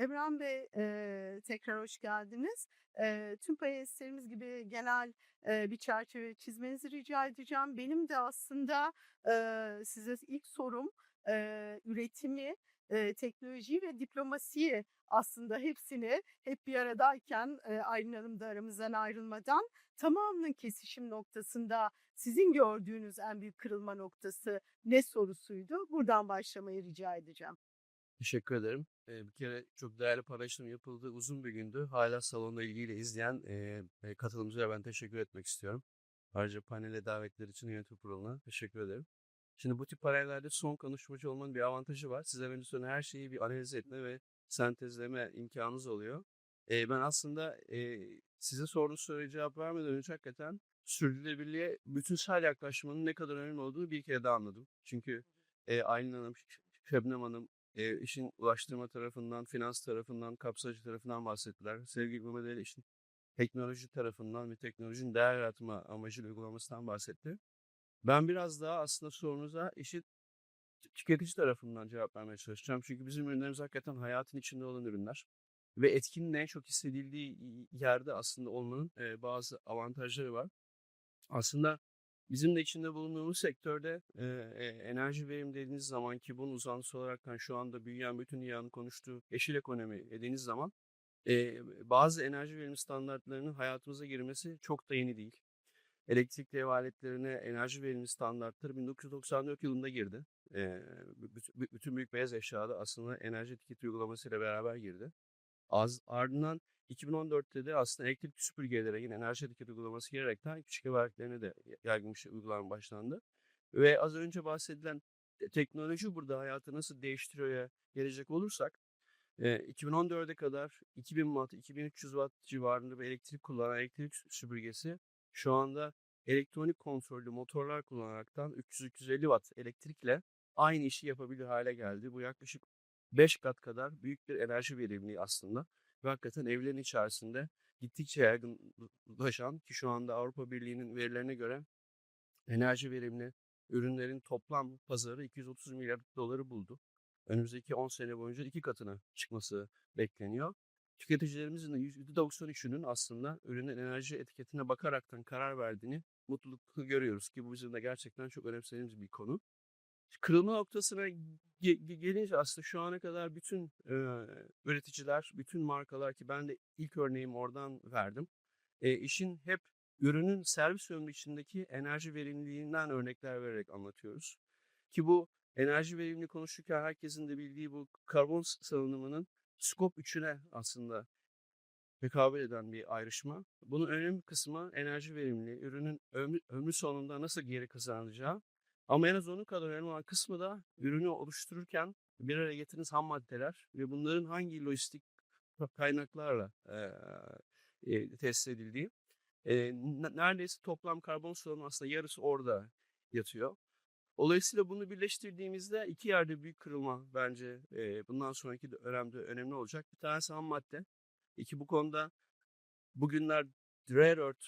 Emran Bey, eee, tekrar hoş geldiniz. Eee, tüm payeslerimiz gibi genel, eee, bir çerçeve çizmenizi rica edeceğim. Benim de aslında, eee, size ilk sorum, eee, üretimi, eee, teknolojiyi ve diplomasiyi aslında hepsini hep bir aradayken, eee, Aylin da aramızdan ayrılmadan tamamının kesişim noktasında sizin gördüğünüz en büyük kırılma noktası ne sorusuydu? Buradan başlamayı rica edeceğim. Teşekkür ederim. Bir kere çok değerli paylaşım yapıldı. Uzun bir gündü. Hâlâ salonda ilgiyle izleyen, katılımcılara ben teşekkür etmek istiyorum. Ayrıca panele davetleri için yönetim kuruluna teşekkür ederim. Şimdi bu tip panellerde son konuşmacı olmanın bir avantajı var. Size benim söylediğim her şeyi bir analiz etme ve sentezleme imkânınız oluyor. Ben aslında, sizin sorduğunuz soruya cevap vermeden önce hakikaten sürdürülebilirliğe bütünsel yaklaşmanın ne kadar önemli olduğunu bir kere daha anladım. Çünkü, eee, Aylin Hanım, Şebnem Hanım, eee, işin ulaştırma tarafından, finans tarafından, kapsayıcı tarafından bahsettiler. Sevgili Mehmet Ali işin teknoloji tarafından ve teknolojinin değer yaratma amacıyla uygulamasından bahsetti. Ben biraz daha aslında sorunuza işin tü tüketici tarafından cevap vermeye çalışacağım. Çünkü bizim ürünlerimiz hakikaten hayatın içinde olan ürünler ve etkinin en çok hissedildiği yerde aslında olmanın, bazı avantajları var. Aslında bizim de içinde bulunduğumuz sektörde, eee, enerji verimli dediğiniz zaman ki bunun uzantısı olaraktan şu anda büyüyen bütün dünyanın konuştuğu yeşil ekonomi dediğiniz zaman, eee, bazı enerji verim standartlarının hayatımıza girmesi çok da yeni değil. Elektrikli ev aletlerine enerji verimi standartları 1994 yılında girdi. Büt bütün büyük beyaz eşyada aslında enerji etiketi uygulamasıyla beraber girdi. Az ardından 2014'te de aslında elektrikli süpürgelere yine enerji etiketi uygulaması girerekten küçük ev aletlerine de ya yaygın bir şey uygulanmaya başlandı. Ve az önce bahsedilen te teknoloji burada hayatı nasıl değiştiriyor'a gelecek olursak, eee, 2014'e kadar 2000 watt, 2300 watt civarında bir elektrik kullanan elektrik sü süpürgesi şu anda elektronik kontrollü motorlar kullanaraktan 300-350 watt elektrikle aynı işi yapabilir hâle geldi. Bu yaklaşık 5 kat kadar büyük bir enerji verimliliği aslında ve hakikaten evlerin içerisinde gittikçe yaygınlaşan ki şu anda Avrupa Birliği'nin verilerine göre enerji verimli ürünlerin toplam pazarı $230 milyar doları buldu. Önümüzdeki 10 sene boyunca 2 katına çıkması bekleniyor. Tüketicilerimizin de %93'ünün aslında ürünün enerji etiketine bakaraktan karar verdiğini mutlulukla görüyoruz ki bu bizim de gerçekten çok önemsediğimiz bir konu. Kırılma noktasına ge ge gelince aslında şu ana kadar bütün, eee, üreticiler, bütün markalar ki ben de ilk örneğimi oradan verdim. Eee, işin hep ürünün servis ömrü içindeki enerji verimliliğinden örnekler vererek anlatıyoruz. Ki bu enerji verimliliği konuşurken herkesin de bildiği bu karbon salınımının Scope 3'üne aslında tekabül eden bir ayrışma. Bunun önemli kısmı enerji verimliliği, ürünün ömrü ömrü sonunda nasıl geri kazanacağı ama en az onun kadar önemli olan kısmı da ürünü oluştururken bir araya getirdiğiniz hammaddeler ve bunların hangi lojistik kaynaklarla, eee, eee, tesis edildiği. Ne neredeyse toplam karbon salınımının aslında yarısı orada yatıyor. Dolayısıyla bunu birleştirdiğimizde 2 yerde büyük kırılma bence, eee, bundan sonraki dönemde önemli olacak. Bir tanesi hammadde. 2 bu konuda bugünler rare earth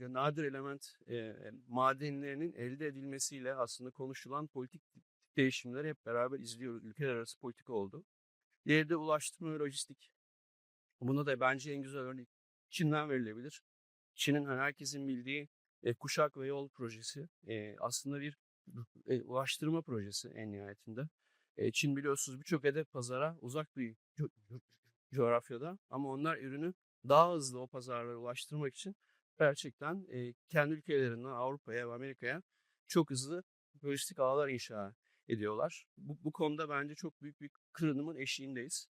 nadir element, eee, madenlerinin elde edilmesiyle aslında konuşulan politik değişimleri hep beraber izliyoruz. Ülkeler arası politika oldu. Diğeri de ulaştırma ve lojistik. Buna da bence en güzel örnek Çin'den verilebilir. Çin'in hani herkesin bildiği, eee, Kuşak ve Yol projesi, eee, aslında bir eee, ulaştırma projesi en nihayetinde. Eee, Çin biliyorsunuz birçok hedef pazara uzak bir co co coğrafyada ama onlar ürünü daha hızlı o pazarlara ulaştırmak için gerçekten, eee, kendi ülkelerinden Avrupa'ya ve Amerika'ya çok hızlı lojistik ağlar inşa ediyorlar. Bu bu konuda bence çok büyük bir kırılımın eşiğindeyiz.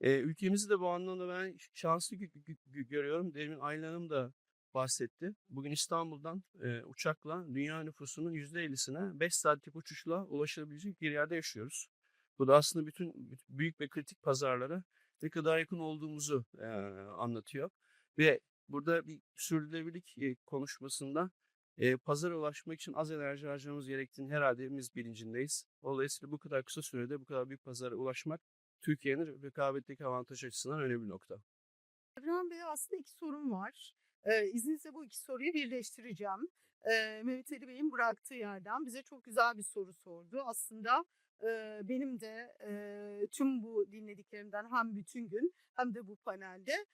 Eee, ülkemizi de bu anlamda ben şanslı gö gö gö görüyorum. Demin Aylin Hanım da bahsetti. Bugün İstanbul'dan, eee, uçakla dünya nüfusunun %50'sine 5 saatlik uçuşla ulaşılabilecek bir yerde yaşıyoruz. Bu da aslında bütün büt büyük ve kritik pazarlara ne kadar yakın olduğumuzu, eee, anlatıyor ve burada bir sürdürülebilirlik, konuşmasında, eee, pazara ulaşmak için az enerji harcamamız gerektiğinin herhâlde hepimiz bilincindeyiz. Dolayısıyla bu kadar kısa sürede bu kadar büyük pazara ulaşmak Türkiye'nin rekabetteki avantajı açısından önemli bir nokta. Emran Bey aslında 2 sorum var. Eee, izninizle bu 2 soruyu birleştireceğim. Eee, Mehmet Ali Bey'in bıraktığı yerden bize çok güzel bir soru sordu. Aslında benim de, tüm bu dinlediklerimden hem bütün gün hem de bu panelde,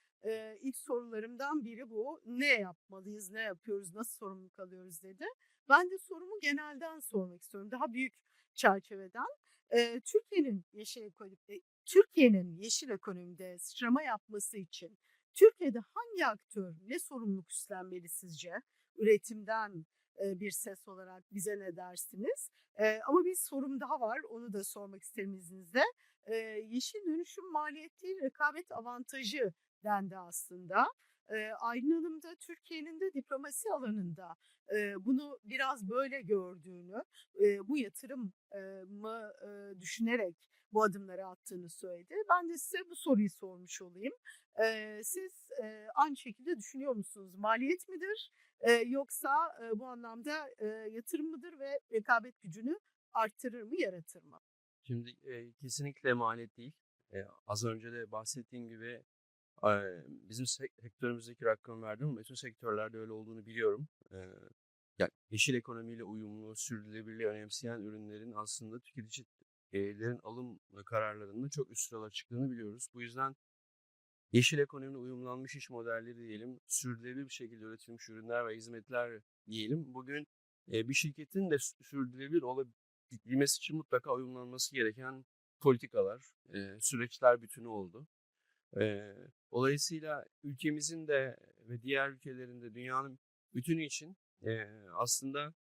ilk sorularımdan biri bu. Ne yapmalıyız, ne yapıyoruz, nasıl sorumluluk alıyoruz dedi. Ben de sorumu genelden sormak istiyorum. Daha büyük çerçeveden. Türkiye'nin yeşil ekonomi Türkiye'nin yeşil ekonomide sıçrama yapması için Türkiye'de hangi aktör ne sorumluluk üstlenmeli sizce? Üretimden, bir ses olarak bize ne dersiniz? Ama bir sorum daha var. Onu da sormak isterim izninizle. Yeşil dönüşüm maliyet değil, rekabet avantajı dendi aslında. Eee, Aylin Hanım Türkiye'nin de diplomasi alanında, eee, bunu biraz böyle gördüğünü, eee, bu yatırım mı, eee, düşünerek bu adımları attığını söyledi. Ben de size bu soruyu sormuş olayım. Eee, siz, eee, aynı şekilde düşünüyor musunuz? Maliyet midir, eee, yoksa, eee, bu anlamda, eee, yatırım mıdır ve rekabet gücünü arttırır mı, yaratır mı? Şimdi, eee, kesinlikle maliyet değil. Eee, az önce de bahsettiğim gibi, bizim sek sektörümüzdeki rakamı verdim bütün sektörlerde öyle olduğunu biliyorum. Eee, ya, yeşil ekonomiyle uyumlu, sürdürülebilirliği önemseyen ürünlerin aslında tüketicilerin alım kararlarında çok üst sıralara çıktığını biliyoruz. Bu yüzden yeşil ekonomiyle uyumlanmış iş modelleri diyelim, sürdürülebilir bir şekilde üretilmiş ürünler ve hizmetler diyelim. Bugün, bir şirketin de sü sürdürülebilir olabilmesi için mutlaka uyumlanması gereken politikalar, süreçler bütünü oldu. Eee, dolayısıyla ülkemizin de ve diğer ülkelerin de dünyanın bütünü için, eee, aslında,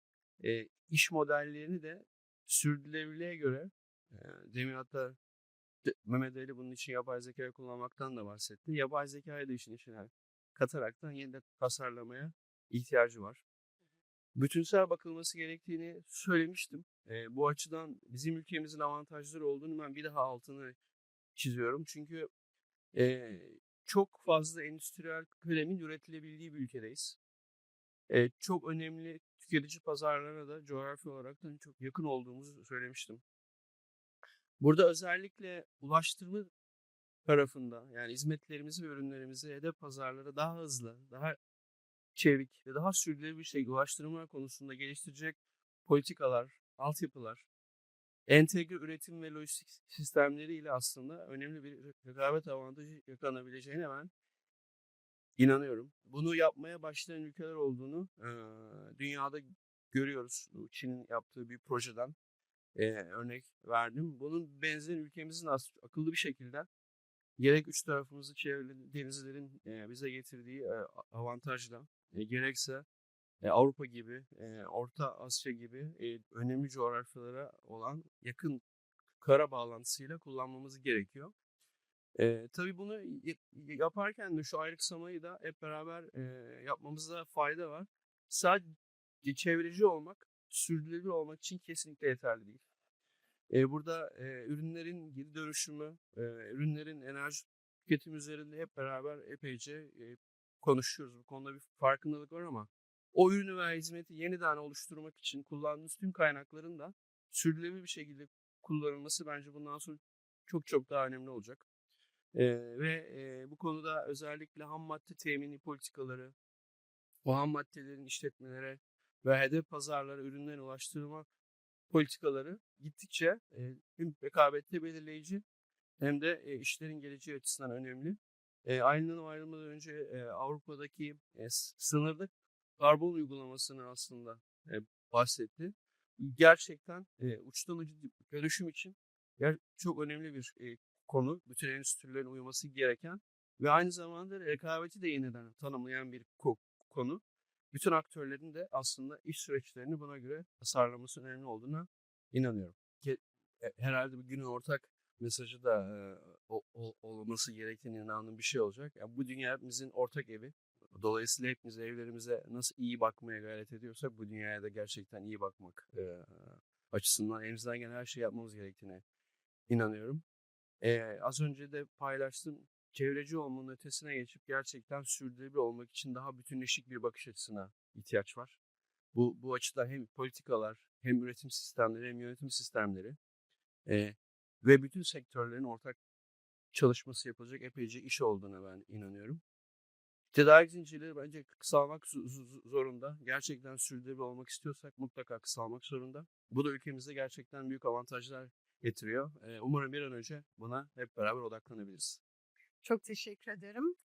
eee, iş modellerini de sürdürülebilirliğe göre, eee, demin hatta Mehmet Ali bunun için yapay zekâyı kullanmaktan da bahsetti. Yapay zekâyı da işin içine kataraktan yeniden tasarlamaya ihtiyacı var. Bütünsel bakılması gerektiğini söylemiştim. Eee, bu açıdan bizim ülkemizin avantajları olduğunu ben bir daha altını çiziyorum. Çünkü, eee, çok fazla endüstriyel kalemin üretilebildiği bir ülkedeyiz. Eee, çok önemli tüketici pazarlarına da coğrafi olaraktan çok yakın olduğumuzu söylemiştim. Burada özellikle ulaştırma tarafında, yani hizmetlerimizi ve ürünlerimizi hedef pazarlara daha hızlı, daha çevik ve daha sürdürülebilir bir şekilde ulaştırma konusunda geliştirecek politikalar, altyapılar, entegre üretim ve lojistik sistemleriyle aslında önemli bir re rekabet avantajı yakalanabileceğine ben inanıyorum. Bunu yapmaya başlayan ülkeler olduğunu, eee, dünyada görüyoruz. Çin'in yaptığı bir projeden, eee, örnek verdim. Bunun benzeri ülkemizin as akıllı bir şekilde gerek üç tarafımızı çevrili denizlerin, eee, bize getirdiği, a avantajla, eee, gerekse, eee, Avrupa gibi, eee, Orta Asya gibi, eee, önemli coğrafyalara olan yakın kara bağlantısıyla kullanmamız gerekiyor. Eee, tabii bunu yaparken de şu ayrıksamayı da hep beraber, eee, yapmamızda fayda var. Sadece çevreci olmak, sürdürülebilir olmak için kesinlikle yeterli değil. Eee, burada, eee, ürünlerin geri dönüşümü, eee, ürünlerin enerji tüketimi üzerinde hep beraber epeyce, eee, konuşuyoruz. Bu konuda bir farkındalık var ama o ürünü veya hizmeti yeniden oluşturmak için kullandığımız tüm kaynakların da sürdürülebilir bir şekilde kullanılması bence bundan sonra çok çok daha önemli olacak. Eee, ve, eee, bu konuda özellikle hammadde temini politikaları, o hammaddelerin işletmelere ve hedef pazarlara ürünlerin ulaştırma politikaları gittikçe, eee, hem rekabette belirleyici hem de, eee, işlerin geleceği açısından önemli. Aylin Hanım ayrılmadan önce, eee, Avrupa'daki, eee, s sınırlı karbon uygulamasını aslında, eee, bahsetti. Gerçekten, eee, uçtan uca dönüşüm için çok önemli bir, eee, konu. Bütün endüstrilerin uyması gereken ve aynı zamanda rekabeti de yeniden tanımlayan bir ko konu. Bütün aktörlerin de aslında iş süreçlerini buna göre tasarlaması önemli olduğuna inanıyorum. Ke e herhâlde bugünün ortak mesajı da, eee, o o olması gerektiğine inandığım bir şey olacak. Ya, bu dünya hepimizin ortak evi. Dolayısıyla hepimiz evlerimize nasıl iyi bakmaya gayret ediyorsak bu dünyaya da gerçekten iyi bakmak, eee, açısından elimizden gelen her şeyi yapmamız gerektiğine inanıyorum. Eee, az önce de paylaştığım çevreci olmanın ötesine geçip gerçekten sürdürülebilir olmak için daha bütünleşik bir bakış açısına ihtiyaç var. Bu bu açıdan hem politikalar hem üretim sistemleri hem yönetim sistemleri, eee, ve bütün sektörlerin ortak çalışması yapılacak epeyce iş olduğuna ben inanıyorum. Tedarik zincirleri bence kısalmak zo zo zorunda. Gerçekten sürdürülebilir olmak istiyorsak mutlaka kısalmak zorunda. Bu da ülkemize gerçekten büyük avantajlar getiriyor. Umarım bir an önce buna hep beraber odaklanabiliriz. Çok teşekkür ederim.